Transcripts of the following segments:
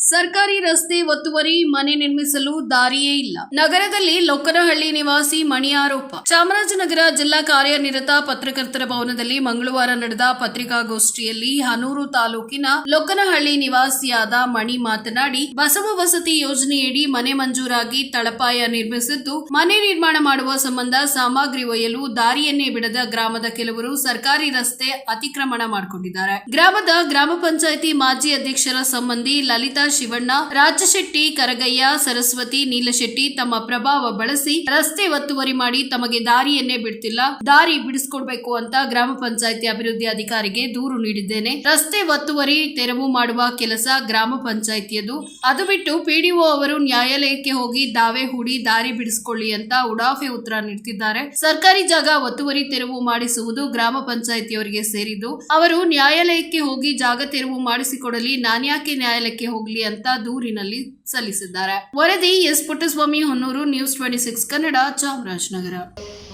ಸರ್ಕಾರಿ ರಸ್ತೆ ಒತ್ತುವರಿ ಮನೆ ನಿರ್ಮಿಸಲು ದಾರಿಯೇ ಇಲ್ಲ. ನಗರದಲ್ಲಿ ಲೊಕ್ಕನಹಳ್ಳಿ ನಿವಾಸಿ ಮಣಿ ಆರೋಪ. ಚಾಮರಾಜನಗರ ಜಿಲ್ಲಾ ಕಾರ್ಯನಿರತ ಪತ್ರಕರ್ತರ ಭವನದಲ್ಲಿ ಮಂಗಳವಾರ ನಡೆದ ಪತ್ರಿಕಾಗೋಷ್ಠಿಯಲ್ಲಿ ಹನೂರು ತಾಲೂಕಿನ ಲೊಕ್ಕನಹಳ್ಳಿ ನಿವಾಸಿಯಾದ ಮಣಿ ಮಾತನಾಡಿ, ಬಸವ ವಸತಿ ಯೋಜನೆಯಡಿ ಮನೆ ಮಂಜೂರಾಗಿ ತಳಪಾಯ ನಿರ್ಮಿಸಿದ್ದು, ಮನೆ ನಿರ್ಮಾಣ ಮಾಡುವ ಸಂಬಂಧ ಸಾಮಗ್ರಿ ಒಯ್ಯಲು ದಾರಿಯನ್ನೇ ಬಿಡದ ಗ್ರಾಮದ ಕೆಲವರು ಸರ್ಕಾರಿ ರಸ್ತೆ ಅತಿಕ್ರಮಣ ಮಾಡಿಕೊಂಡಿದ್ದಾರೆ. ಗ್ರಾಮದ ಗ್ರಾಮ ಪಂಚಾಯಿತಿ ಮಾಜಿ ಅಧ್ಯಕ್ಷರ ಸಂಬಂಧಿ ಲಲಿತಾ ಶಿವಣ್ಣ, ರಾಜಶೆಟ್ಟಿ, ಕರಗಯ್ಯ, ಸರಸ್ವತಿ, ನೀಲಶೆಟ್ಟಿ ತಮ್ಮ ಪ್ರಭಾವ ಬಳಸಿ ರಸ್ತೆ ಒತ್ತುವರಿ ಮಾಡಿ ತಮಗೆ ದಾರಿಯನ್ನೇ ಬಿಡ್ತಿಲ್ಲ. ದಾರಿ ಬಿಡಿಸ್ಕೊಡ್ಬೇಕು ಅಂತ ಗ್ರಾಮ ಪಂಚಾಯತಿ ಅಭಿವೃದ್ಧಿ ಅಧಿಕಾರಿಗೆ ದೂರು ನೀಡಿದ್ದೇನೆ. ರಸ್ತೆ ಒತ್ತುವರಿ, ತೆರವು ಮಾಡುವ ಕೆಲಸ ಗ್ರಾಮ ಪಂಚಾಯಿತಿಯದು. ಅದು ಬಿಟ್ಟು ಪಿಡಿಒ ಅವರು ನ್ಯಾಯಾಲಯಕ್ಕೆ ಹೋಗಿ ದಾವೆ ಹೂಡಿ ದಾರಿ ಬಿಡಿಸಿಕೊಳ್ಳಿ ಅಂತ ಉಡಾಫೆ ಉತ್ತರ ನೀಡ್ತಿದ್ದಾರೆ. ಸರ್ಕಾರಿ ಜಾಗ ಒತ್ತುವರಿ, ತೆರವು ಮಾಡಿಸುವುದು ಗ್ರಾಮ ಪಂಚಾಯಿತಿಯವರಿಗೆ ಸೇರಿದ್ದು. ಅವರು ನ್ಯಾಯಾಲಯಕ್ಕೆ ಹೋಗಿ ಜಾಗ ತೆರವು ಮಾಡಿಸಿಕೊಡಲಿ, ನಾನ್ಯಾಕೆ ನ್ಯಾಯಾಲಯಕ್ಕೆ ಹೋಗ್ಲಿ? ಅಂತ ದೂರಿನಲ್ಲಿ ಸಲ್ಲಿಸಿದ್ದಾರೆ. ವರದಿ S Puttaswamy Honnur news twenty six Kannada Chamarajanagar.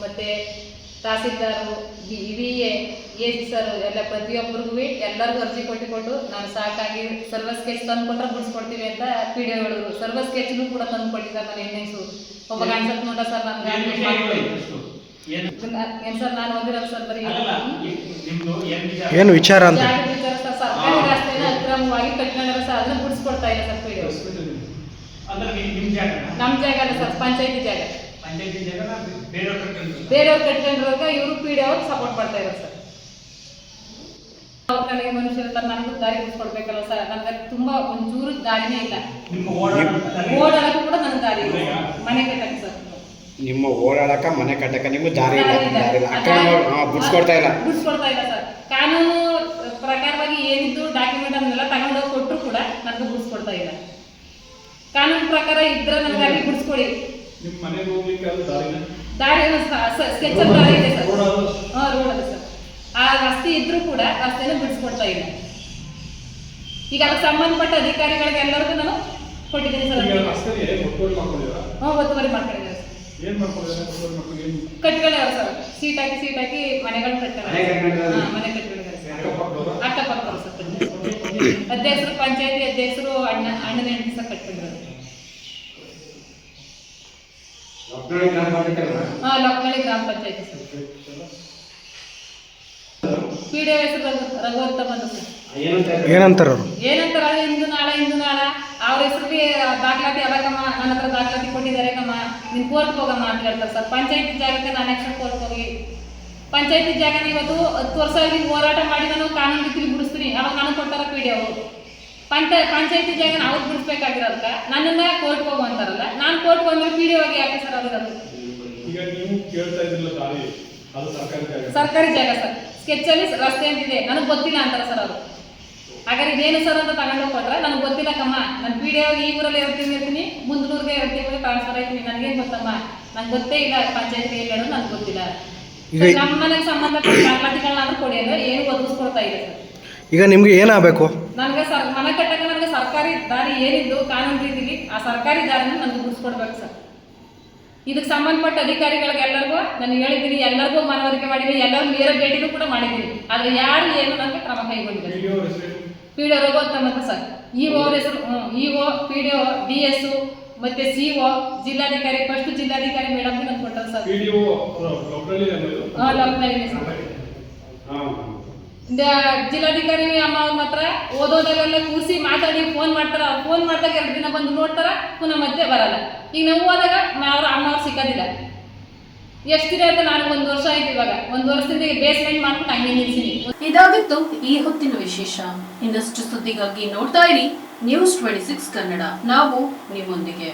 ಮತ್ತೆ ತಹಸೀಲ್ದಾರು ವಿ ಎ ಎ ಸರ್ ಎಲ್ಲ ಪ್ರತಿಯೊಬ್ಬರಿಗೂ ಎಲ್ಲರಿಗೂ ಅರ್ಜಿ ಕೊಟ್ಟು ಕೊಟ್ಟು ನಾನು ಸಾಕಾಗಿ ಸರ್ವ ಸ್ಕೆಚ್ ತಂದು ಕೊಟ್ಟರೆ ಬಿಡಿಸ್ಕೊಡ್ತೀವಿ ಅಂತ ಪಿ ಡಿ ಹೇಳಿದ್ರು ಸರ್ವ ಸ್ಕೆಚ್ನು ಕೂಡ ತಂದು ಕೊಟ್ಟಿದ್ದಾರೆ ನಾನು ಎಣ್ಣೆಸು ಒಬ್ಬ ಗಂಡಸತ್ ನೋಡ ಸರ್ ನಾನು ಏನು ಏನು? ಸರ್ ನಾನು ಓದಿರೋದು ಸರ್ ಬರೀ ಏನು ವಿಚಾರ? ಅಂತ? ಸರ್ ಸರ್ಕಾರಿ ರಸ್ತೆನ ಅಕ್ರಮವಾಗಿ ಕಟ್ಕೊಂಡ್ರೆ ಸರ್ ಅದನ್ನ ಬಿಡಿಸ್ಕೊಡ್ತಾ ಇಲ್ಲ ಸರ್ ಪಿ ಡಿ ಅಂದ್ರೆ ನಿಮ್ ನಿಮ್ ಜಾಗ ನಮ್ಮ ಜಾಗ ಅಲ್ಲ ಸರ್ ಪಂಚಾಯತಿ ಜಾಗ. ಪಂಚಾಯತಿ ಜಾಗನ? ಬೇರೆಯವ್ರ ಕಟ್ಕೊಂಡು ಬೇರೆಯವ್ರು ಕಟ್ಕೊಂಡಿರುವಾಗ ಇವರು ಪಿ ಡಿ ಅವ್ರು ಸಪೋರ್ಟ್ ಮಾಡ್ತಾ ಇದ್ದಾರೆ ಸರ್. ಅವ್ರ ಕಡೆಗೆ ಮನುಷ್ಯರ ತರ ನನಗೂ ದಾರಿ ಬಿಡಿಸ್ಕೊಡ್ಬೇಕಲ್ಲ ಸರ್ ನನಗೆ ತುಂಬಾ ಒಂಚೂರು ದಾರಿನೇ ಇಲ್ಲ. ನಿಮ್ಮ ಓಡಾಡಕ್ಕೂ ಕೂಡ ನನಗೆ ದಾರಿ ಇಲ್ಲ ಮನೆ ಕಟ್ಟಕ್ಕೆ ಸರ್. ನಿಮ್ಮ ಓಡಾಡಕ ಮನೆ ಕಟ್ಟಕ ನಿಮ್ಗೆ ದಾರಿ ಇಲ್ಲ ದಾರಿ ಇಲ್ಲ. ದಾರಿ ಇಲ್ಲ. ಬಿಡ್ಸ್ಕೊಡ್ತಾ ಇಲ್ಲ. ಬಿಡಿಸ್ಕೊಡ್ತಾ ಇಲ್ಲ ಸರ್. ಕಾನೂನು ಏನಿದ್ದು ಡಾಕ್ಯುಮೆಂಟ್ ಅದನ್ನೆಲ್ಲ ತಗೊಂಡೋಗಿ ಕೊಟ್ಟರು ಕೂಡ ನನಗೆ ಬಿಡಿಸ್ಕೊಡ್ತಾ ಇಲ್ಲ. ಕಾನೂನು ಪ್ರಕಾರ ಇದ್ರೆ ನನಗೆ ಅಲ್ಲಿ ಬಿಡಿಸ್ಕೊಡಿ. ನಿಮ್ಮ ಮನೆಗೆ ಹೋಗ್ಲಿಕ್ಕೆ ಅದು ದಾರಿನ ದಾರಿ ಸ್ಕೆಚ್ ದಾರಿ ಇದೆ ಸರ್. ಹಾಂ ರೋಡ್ ಅದು ಸರ್. ಆ ರಸ್ತೆ ಇದ್ರೂ ಕೂಡ ರಸ್ತೆನ ಬಿಡಿಸ್ಕೊಡ್ತಾ ಇಲ್ಲ. ಈಗ ಅದಕ್ಕೆ ಸಂಬಂಧಪಟ್ಟ ಅಧಿಕಾರಿಗಳಿಗೆ ಎಲ್ಲರಿಗೂ ನಾನು ಕೊಟ್ಟಿದ್ದೀನಿ ಸರ್ ಹ್ಞೂ ಒತ್ತುವರಿ ಮಾಡ್ಕೊಂಡಿದ್ದಾರೆ? ಸರ್. ಮಾಡ್ಕೊಂಡು ಸರ್. ಸೀಟ್ ಹಾಕಿ ಸೀಟ್ ಹಾಕಿ ಮನೆಗಳು ಕಟ್ಟ ಮನೆ ಕಟ್ಕೊಂಡಿದ್ದಾರೆ? ಹಾ, ಮನೆ ಕಟ್ಕೊಂಡಿದ್ದಾರೆ ಸರ್ ಅಕ್ಕಪಕ್ಕದವ್ರ? ಅಕ್ಕಪಕ್ಕದವ್ರು ಸರ್ ಕಟ್ಕೊಂಡಿದ್ದಾರೆ. ಅಧ್ಯಕ್ಷರು ಪಂಚಾಯತಿ ಅಧ್ಯಕ್ಷರು ಅಣ್ಣ ಅಣ್ಣನ ಹೆಂಡತಿ ಸಹ ಕಟ್ಕೊಂಡಿದ್ದಾರೆ ಹಾ ಲಕ್ನಳ್ಳಿ ಗ್ರಾಮ ಪಂಚಾಯತಿ ಸರ್. ಪಿ ಡಿ ಹೆಸರು ರಘು ರಘುವಂತ ಬಂದು ಸರ್ ಏನಂತಾರ ಅವ್ರು? ಏನಂತಾರ? ಇಂದು ನಾಳೆ ಇಂದು ನಾಳೆ. ಅವ್ರ ಹೆಸರಿಗೆ ದಾಖಲಾತಿ ಅದಕ್ಕಮ್ಮ ನನ್ನ ಹತ್ರ ದಾಖಲಾತಿ ಕೊಟ್ಟಿದ್ದಾರೆ ಕಮ್ಮ. ನೀನ್ ಕೋರ್ಟ್ ಹೋಗಮ್ಮ ಅಂತ ಹೇಳ್ತಾರೆ ಸರ್. ಪಂಚಾಯತಿ ಜಾಗಕ್ಕೆ ನಾನು ಕೋರ್ಟ್ ಹೋಗಿ ಪಂಚಾಯತಿ ಜಾಗ ಇವತ್ತು ಹತ್ತು ವರ್ಷ ಆಗಿ ಹೋರಾಟ ಮಾಡಿ ನಾನು ಕಾನೂನು ರೀತಿಲಿ ಬಿಡಿಸ್ತೀನಿ. ಅವಾಗ ನಾನು ಕೊಡ್ತಾರ ಪಿ ಡಿ ಅವರು. ಪಂಚ ಪಂಚಾಯತಿ ಜಾಗನ ಅವ್ರು ಬಿಡಿಸ್ಬೇಕಾಗಿರೋದಕ್ಕ ನನ್ನನ್ನ ಕೋರ್ಟ್ಗೆ ಹೋಗು ಅಂತಾರಲ್ಲ? ನಾನು ಕೋರ್ಟ್ಗೆ ಹೋದ್ರೆ ಪಿ ಡಿ ಹೋಗಿ ಯಾಕೆ ಸರ್ ಅದು ಸರ್ಕಾರಿ ಜಾಗ. ಸರ್. ಸ್ಕೆಚ್ಚಲ್ಲಿ ರಸ್ತೆ ಅಂತಿದೆ. ನನಗೆ ಗೊತ್ತಿಲ್ಲ ಅಂತಾರ ಸರ್ ಅವರು. ಹಾಗಾದ್ರೆ ಇದೇನು ಸರ್ ಅಂತ ತಗೊಂಡು ಕೊಟ್ರೆ ನನಗೆ ಗೊತ್ತಿಲ್ಲ ಕಮ್ಮ. ನಾನು ಪಿ ಡಿ ಈ ಊರಲ್ಲಿ ಇರ್ತೀನಿ ಇರ್ತೀನಿ ಮುಂದೂರ್ಗೆ ಇರ್ತೀನಿ ಟ್ರಾನ್ಸ್ಫರ್ ಆಯ್ತೀನಿ. ನನಗೇನು ಗೊತ್ತಮ್ಮ? ನಂಗೆ ಗೊತ್ತೇ ಇಲ್ಲ ಪಂಚಾಯತಿ ಹೇಳೋದು ನನಗೆ ಗೊತ್ತಿಲ್ಲ. ಈಗ- ನಮ್ಮ ಮನೆಗೆ ಸಂಬಂಧಪಟ್ಟ ದಾಖಲಾತಿಗಳನ್ನಾದ್ರೂ ಕೊಡಿ ಅಂದ್ರೆ ಏನು ಒದಗಿಸ್ಕೊಡ್ತಾ ಇಲ್ಲ ಸರ್. ಈಗ ನಿಮ್ಗೆ ಏನಾಗಬೇಕು? ನನಗೆ ಸರ್ ಮನೆ ಕಟ್ಟಕ್ಕೆ ನನಗೆ ಸರ್ಕಾರಿ ದಾರಿ ಏನಿದ್ದು ಕಾನೂನು ರೀತಿಲಿ ಆ ಸರ್ಕಾರಿ ದಾರಿನ ನನಗೆ ಬಿಡಿಸ್ಕೊಡ್ಬೇಕು ಸರ್. ಇದಕ್ಕೆ ಸಂಬಂಧಪಟ್ಟ ಅಧಿಕಾರಿಗಳಿಗೆ ಎಲ್ಲರಿಗೂ ನಾನು ಹೇಳಿದ್ದೀನಿ ಎಲ್ಲರಿಗೂ ಮನವರಿಕೆ ಮಾಡಿದ್ದೀನಿ ಎಲ್ಲರೂ ನೇರ ಭೇಟಿನೂ ಕೂಡ ಮಾಡಿದ್ದೀನಿ. ಆದರೆ ಯಾರು ಏನು ನನಗೆ ಕ್ರಮ ಕೈಗೊಂಡಿದ್ದಾರೆ ಪಿ ಡಿ ರಘುವಂತ ಸರ್. ಇ ಅವ್ರ ಹೆಸರು E O P D O D S ಮತ್ತೆ ಸಿ ಒ ಜಿಲ್ಲಾಧಿಕಾರಿ ಫಸ್ಟ್ ಜಿಲ್ಲಾಧಿಕಾರಿ ಮೇಡಮ್ ನನಗೆ ಕೊಟ್ಟರು ಸರ್ ಪಿಡಿಒ ಜಿಲ್ಲಾಧಿಕಾರಿ ಅಮ್ಮ ಅವ್ರ ಮಾತ್ರ ಓದೋದಾಗೆಲ್ಲ ಕೂರಿಸಿ ಮಾತಾಡಿ ಫೋನ್ ಮಾಡ್ತಾರ. ಫೋನ್ ಮಾಡ್ದಾಗ ಎರಡು ದಿನ ಬಂದು ನೋಡ್ತಾರ ಪುನಃ ಮತ್ತೆ ಬರಲ್ಲ. ಈಗ ನಾವು ಹೋದಾಗ ಅವ್ರ ಅಮ್ಮ ಅವ್ರು ಸಿಕ್ಕೋದಿಲ್ಲ ಎಷ್ಟು ಅಂತ ನಾನು ಒಂದು ವರ್ಷ ಆಯ್ತು ಇವಾಗ. ಒಂದು ವರ್ಷದಿಂದ ಬೇಸ್ಮೆಂಟ್ ಮಾಡ್ಕೊಂಡು ಹಂಗೆ ನಿಲ್ಸಿನಿ. ಇದಾಗಿತ್ತು ಈ ಹೊತ್ತಿನ ವಿಶೇಷ. ಇನ್ನಷ್ಟು ಸುದ್ದಿಗಾಗಿ ನೋಡ್ತಾ ಇರಿ ನ್ಯೂಸ್ ಟ್ವೆಂಟಿ ಸಿಕ್ಸ್ ಕನ್ನಡ. ನಾವು ನಿಮ್ಮೊಂದಿಗೆ.